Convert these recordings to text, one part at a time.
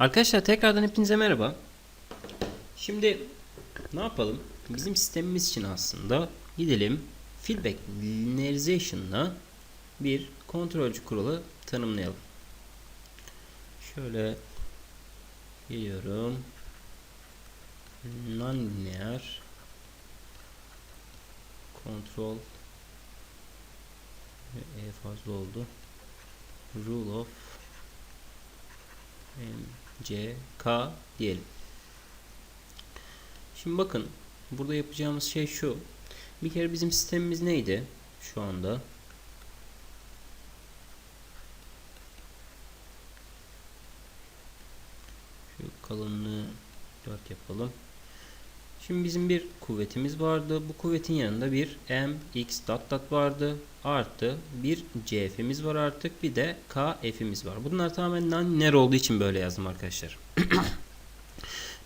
Arkadaşlar tekrardan hepinize merhaba. Şimdi ne yapalım? Bizim sistemimiz için aslında gidelim feedback linearization'la bir kontrolcü kuralı tanımlayalım. Şöyle geliyorum. Non-linear control e fazla oldu. Rule of C, K diyelim. Şimdi bakın burada yapacağımız şey şu. Bir kere bizim sistemimiz neydi şu anda? Şu kalınlığı 4 yapalım. Şimdi bizim bir kuvvetimiz vardı. Bu kuvvetin yanında bir m x dot dot vardı. Artı bir cf'imiz var artık. Bir de kf'imiz var. Bunlar tamamen non-linear olduğu için böyle yazdım arkadaşlar.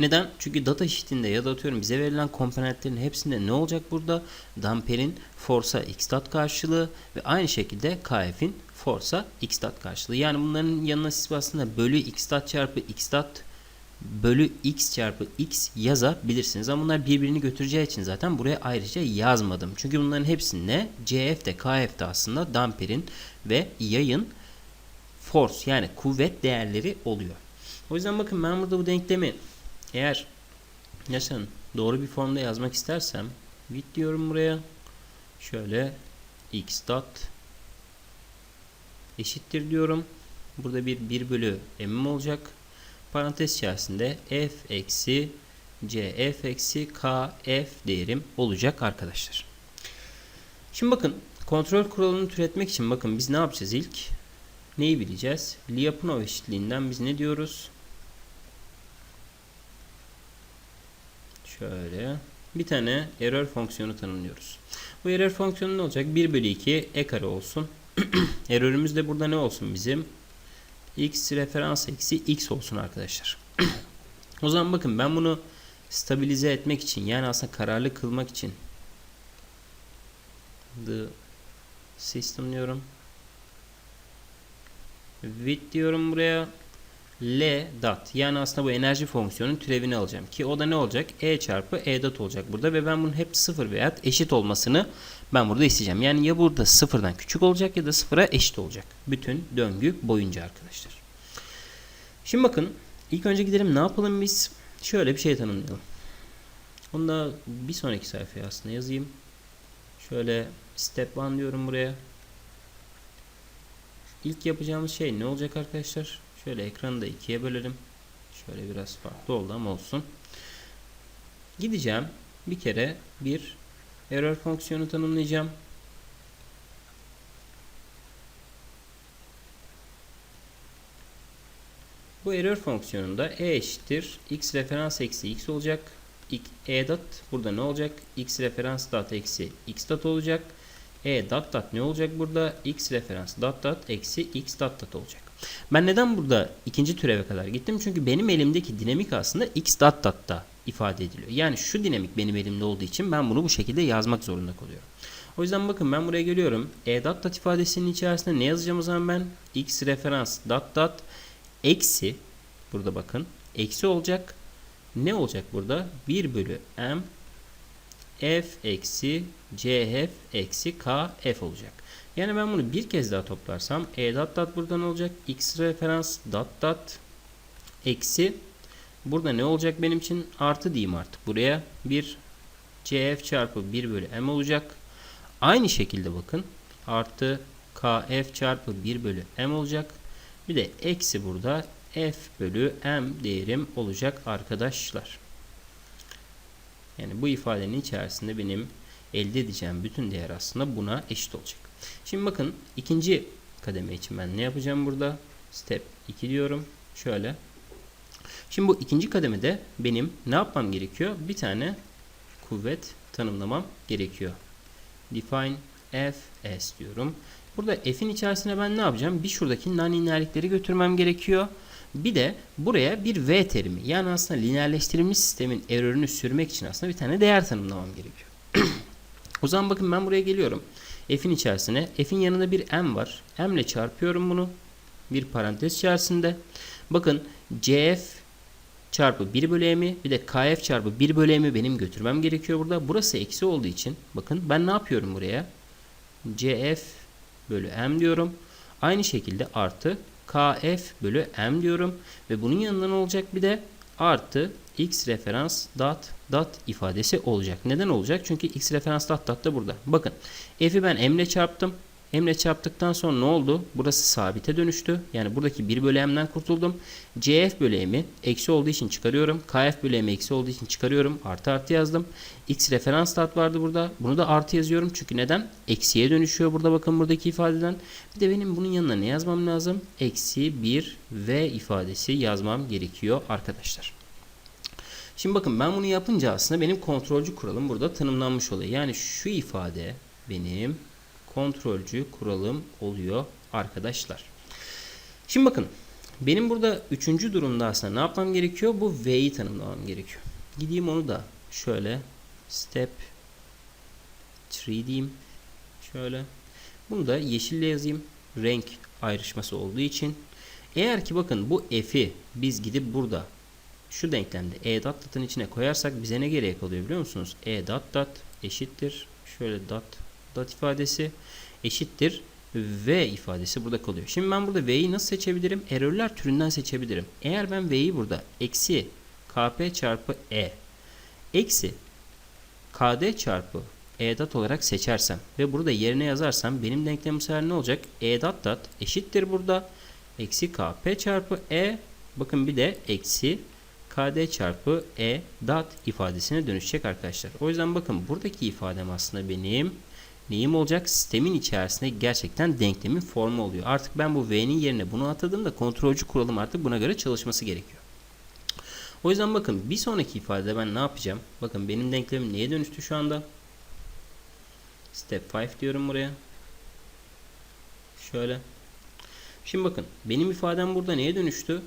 Neden? Çünkü data sheet'inde ya da atıyorum bize verilen komponentlerin hepsinde ne olacak burada? Damper'in force'a x dot karşılığı ve aynı şekilde kf'in force'a x dot karşılığı. Yani bunların yanına siz aslında bölü x dot çarpı x dot bölü x çarpı x yazabilirsiniz. Ama bunlar birbirini götüreceği için zaten buraya ayrıca yazmadım. Çünkü bunların hepsinde CF de KF de aslında damperin ve yayın force yani kuvvet değerleri oluyor. O yüzden bakın ben burada bu denklemi eğer mesela doğru bir formda yazmak istersem bit diyorum buraya. Şöyle x dot eşittir diyorum. Burada bir 1 bölü m'im olacak parantez içerisinde f eksi c f eksi k f değerim olacak arkadaşlar. Şimdi bakın kontrol kuralını türetmek için bakın biz ne yapacağız ilk? Neyi bileceğiz? Lyapunov eşitliğinden biz ne diyoruz? Şöyle bir tane error fonksiyonu tanımlıyoruz. Bu error fonksiyonu ne olacak? 1 bölü 2 e kare olsun. Errorümüz de burada ne olsun bizim? X referans eksi x olsun arkadaşlar. o zaman bakın ben bunu stabilize etmek için yani aslında kararlı kılmak için the system diyorum. With diyorum buraya. L dot yani aslında bu enerji fonksiyonun türevini alacağım ki o da ne olacak? E çarpı E dot olacak burada ve ben bunun hep sıfır veya eşit olmasını ben burada isteyeceğim. Yani ya burada sıfırdan küçük olacak ya da sıfıra eşit olacak. Bütün döngü boyunca arkadaşlar. Şimdi bakın ilk önce gidelim ne yapalım biz? Şöyle bir şey tanımlayalım. Onu da bir sonraki sayfaya aslında yazayım. Şöyle step 1 diyorum buraya. İlk yapacağımız şey ne olacak arkadaşlar? Şöyle ekranı da ikiye bölelim. Şöyle biraz farklı oldu ama olsun. Gideceğim. Bir kere bir error fonksiyonu tanımlayacağım. Bu error fonksiyonunda e eşittir x referans eksi x olacak. e dot burada ne olacak? x referans dot eksi x dot olacak. e dot dot ne olacak burada? x referans dot dot eksi x dot dot olacak. Ben neden burada ikinci türeve kadar gittim? Çünkü benim elimdeki dinamik aslında x dot dot'ta ifade ediliyor. Yani şu dinamik benim elimde olduğu için ben bunu bu şekilde yazmak zorunda kalıyorum. O yüzden bakın ben buraya geliyorum. E dot dot ifadesinin içerisinde ne yazacağım o zaman ben? x referans dot dot eksi burada bakın eksi olacak. Ne olacak burada? 1 bölü m f eksi cf eksi k f olacak. Yani ben bunu bir kez daha toplarsam e dot dot buradan olacak. x referans dot dot eksi burada ne olacak benim için? Artı diyeyim artık buraya. bir cf çarpı 1 bölü m olacak. Aynı şekilde bakın. Artı kf çarpı 1 bölü m olacak. Bir de eksi burada f bölü m değerim olacak arkadaşlar. Yani bu ifadenin içerisinde benim elde edeceğim bütün değer aslında buna eşit olacak. Şimdi bakın ikinci kademe için ben ne yapacağım burada? Step 2 diyorum. Şöyle. Şimdi bu ikinci kademede benim ne yapmam gerekiyor? Bir tane kuvvet tanımlamam gerekiyor. Define f s diyorum. Burada f'in içerisine ben ne yapacağım? Bir şuradaki non-lineerlikleri götürmem gerekiyor. Bir de buraya bir v terimi yani aslında lineerleştirilmiş sistemin error'ünü sürmek için aslında bir tane değer tanımlamam gerekiyor. o zaman bakın ben buraya geliyorum. F'in içerisine f'in yanında bir m var. m ile çarpıyorum bunu. bir parantez içerisinde. Bakın CF çarpı 1 bölü m'i bir de KF çarpı 1 bölü m'i benim götürmem gerekiyor burada. Burası eksi olduğu için bakın ben ne yapıyorum buraya? CF bölü m diyorum. Aynı şekilde artı KF bölü m diyorum. Ve bunun yanında ne olacak bir de artı x referans dot dot ifadesi olacak. Neden olacak? Çünkü x referans dot dot da burada. Bakın f'i ben m ile çarptım. İle çarptıktan sonra ne oldu? Burası sabite dönüştü. Yani buradaki 1 bölü m'den kurtuldum. CF bölü m'i eksi olduğu için çıkarıyorum. KF bölü m eksi olduğu için çıkarıyorum. Artı artı yazdım. X referans tat vardı burada. Bunu da artı yazıyorum. Çünkü neden? Eksiye dönüşüyor burada bakın buradaki ifadeden. Bir de benim bunun yanına ne yazmam lazım? Eksi 1 v ifadesi yazmam gerekiyor arkadaşlar. Şimdi bakın ben bunu yapınca aslında benim kontrolcü kuralım burada tanımlanmış oluyor. Yani şu ifade benim kontrolcü kuralım oluyor arkadaşlar. Şimdi bakın benim burada üçüncü durumda aslında ne yapmam gerekiyor? Bu V'yi tanımlamam gerekiyor. Gideyim onu da şöyle step 3 diyeyim. Şöyle. Bunu da yeşille yazayım. Renk ayrışması olduğu için. Eğer ki bakın bu f'i biz gidip burada şu denklemde e dot dot'ın içine koyarsak bize ne gerek kalıyor biliyor musunuz? e dot dot eşittir. Şöyle dot dot ifadesi eşittir v ifadesi burada kalıyor. Şimdi ben burada v'yi nasıl seçebilirim? Error'lar türünden seçebilirim. Eğer ben v'yi burada eksi kp çarpı e eksi kd çarpı e dot olarak seçersem ve burada yerine yazarsam benim denklemim sefer ne olacak? e dot dot eşittir burada eksi kp çarpı e bakın bir de eksi kd çarpı e dot ifadesine dönüşecek arkadaşlar. O yüzden bakın buradaki ifadem aslında benim neyim olacak? Sistemin içerisinde gerçekten denklemin formu oluyor. Artık ben bu v'nin yerine bunu atadığımda kontrolcü kuralım artık buna göre çalışması gerekiyor. O yüzden bakın bir sonraki ifadede ben ne yapacağım? Bakın benim denklemim neye dönüştü şu anda? Step 5 diyorum buraya. Şöyle. Şimdi bakın benim ifadem burada neye dönüştü?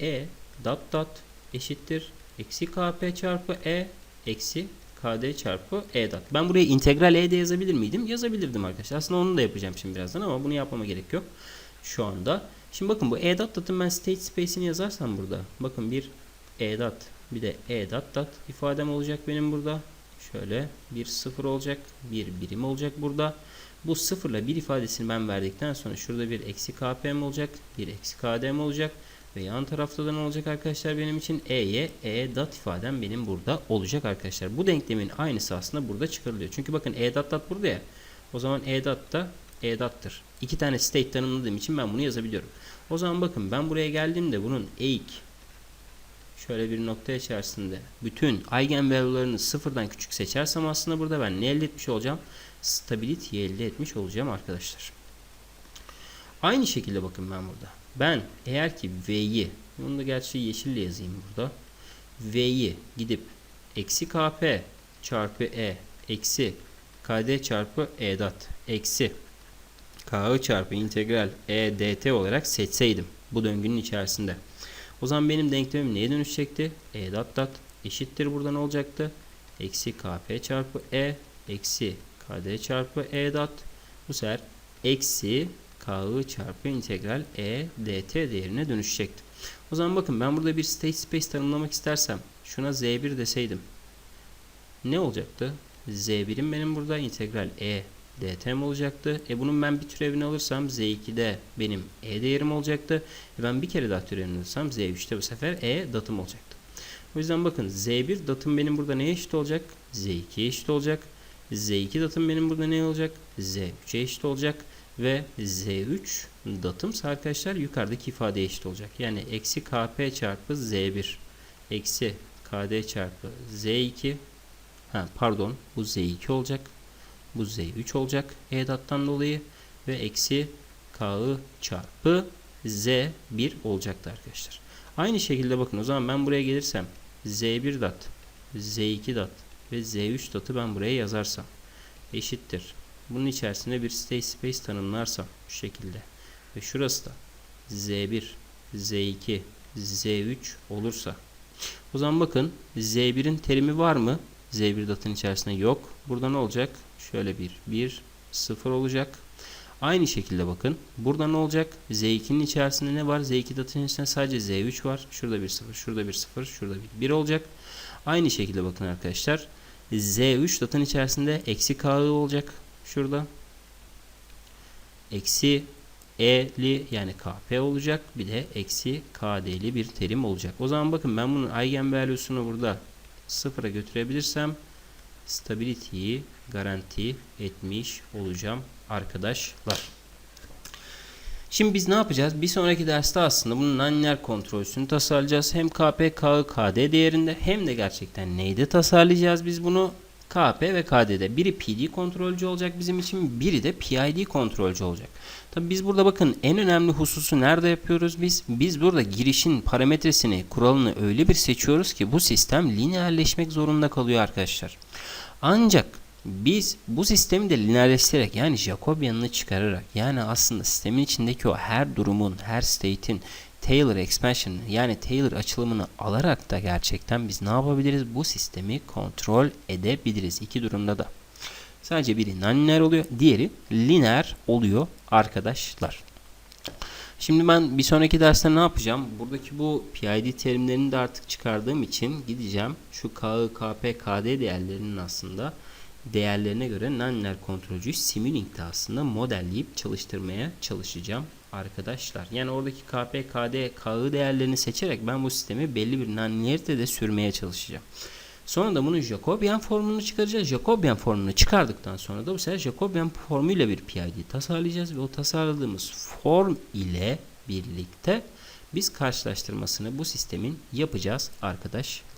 E dot dot eşittir eksi kp çarpı e eksi kd çarpı e dot. Ben buraya integral e de yazabilir miydim? Yazabilirdim arkadaşlar. Aslında onu da yapacağım şimdi birazdan ama bunu yapmama gerek yok. Şu anda. Şimdi bakın bu e dot dot'ın ben state space'ini yazarsam burada. Bakın bir e dot bir de e dot dot ifadem olacak benim burada. Şöyle bir sıfır olacak. Bir birim olacak burada. Bu sıfırla bir ifadesini ben verdikten sonra şurada bir eksi kpm olacak. Bir eksi kdm olacak. Ve yan tarafta da ne olacak arkadaşlar benim için? E'ye E dot ifadem benim burada olacak arkadaşlar. Bu denklemin aynısı aslında burada çıkarılıyor. Çünkü bakın E dot dot burada ya. O zaman E dot da E dot'tır. İki tane state tanımladığım için ben bunu yazabiliyorum. O zaman bakın ben buraya geldiğimde bunun eik şöyle bir nokta içerisinde bütün eigenvalue'larını sıfırdan küçük seçersem aslında burada ben ne elde etmiş olacağım? Stability elde etmiş olacağım arkadaşlar. Aynı şekilde bakın ben burada. Ben eğer ki V'yi bunu da gerçi yeşille yazayım burada. V'yi gidip eksi KP çarpı E eksi KD çarpı E dot eksi KI çarpı integral E dt olarak seçseydim bu döngünün içerisinde. O zaman benim denklemim neye dönüşecekti? E dot dot eşittir burada ne olacaktı? Eksi KP çarpı E eksi KD çarpı E dot bu sefer eksi KI çarpı integral E dt değerine dönüşecekti. O zaman bakın ben burada bir state space tanımlamak istersem şuna z1 deseydim ne olacaktı? z1'im benim burada integral E dt'm olacaktı. E bunun ben bir türevini alırsam z2'de benim e değerim olacaktı. E ben bir kere daha türevini alırsam z3'te bu sefer e datım olacaktı. O yüzden bakın z1 datım benim burada neye eşit olacak? z2'ye eşit olacak. z2 datım benim burada ne olacak? z3'e eşit olacak. Ve z3 datımsa arkadaşlar yukarıdaki ifadeye eşit olacak. Yani eksi kp çarpı z1 eksi kd çarpı z2 ha, pardon bu z2 olacak. Bu z3 olacak e dattan dolayı ve eksi k'ı çarpı z1 olacaktı arkadaşlar. Aynı şekilde bakın o zaman ben buraya gelirsem z1 dat, z2 dat ve z3 datı ben buraya yazarsam eşittir. Bunun içerisinde bir state space tanımlarsam şu şekilde ve şurası da z1, z2, z3 olursa o zaman bakın z1'in terimi var mı? z1 datın içerisinde yok. Burada ne olacak? Şöyle bir 1 0 olacak. Aynı şekilde bakın. Burada ne olacak? Z2'nin içerisinde ne var? Z2 datının içerisinde sadece Z3 var. Şurada bir 0, şurada bir 0, şurada bir 1 olacak. Aynı şekilde bakın arkadaşlar. Z3 datın içerisinde eksi K'ı olacak. Şurada. Eksi E'li yani KP olacak. Bir de eksi KD'li bir terim olacak. O zaman bakın ben bunun eigenvalue'sunu burada sıfıra götürebilirsem stability'yi garanti etmiş olacağım arkadaşlar. Şimdi biz ne yapacağız? Bir sonraki derste aslında bunun nonlinear kontrolsünü tasarlayacağız. Hem KP, KI, KD değerinde hem de gerçekten neyde tasarlayacağız biz bunu? KP ve KD'de. Biri PD kontrolcü olacak bizim için, biri de PID kontrolcü olacak. Tabi biz burada bakın en önemli hususu nerede yapıyoruz biz? Biz burada girişin parametresini, kuralını öyle bir seçiyoruz ki bu sistem lineerleşmek zorunda kalıyor arkadaşlar. Ancak biz bu sistemi de lineerleştirerek yani Jacobian'ını çıkararak yani aslında sistemin içindeki o her durumun, her state'in Taylor expansion yani Taylor açılımını alarak da gerçekten biz ne yapabiliriz? Bu sistemi kontrol edebiliriz. iki durumda da. Sadece biri nonlinear oluyor, diğeri lineer oluyor arkadaşlar. Şimdi ben bir sonraki derste ne yapacağım? Buradaki bu PID terimlerini de artık çıkardığım için gideceğim. Şu KI, KP, KD değerlerinin aslında değerlerine göre nonlinear kontrolcüyü Simulink aslında modelleyip çalıştırmaya çalışacağım arkadaşlar. Yani oradaki KP, KD, değerlerini seçerek ben bu sistemi belli bir nonlinearitede sürmeye çalışacağım. Sonra da bunun Jacobian formunu çıkaracağız. Jacobian formunu çıkardıktan sonra da bu sefer Jacobian formuyla bir PID tasarlayacağız ve o tasarladığımız form ile birlikte biz karşılaştırmasını bu sistemin yapacağız arkadaşlar.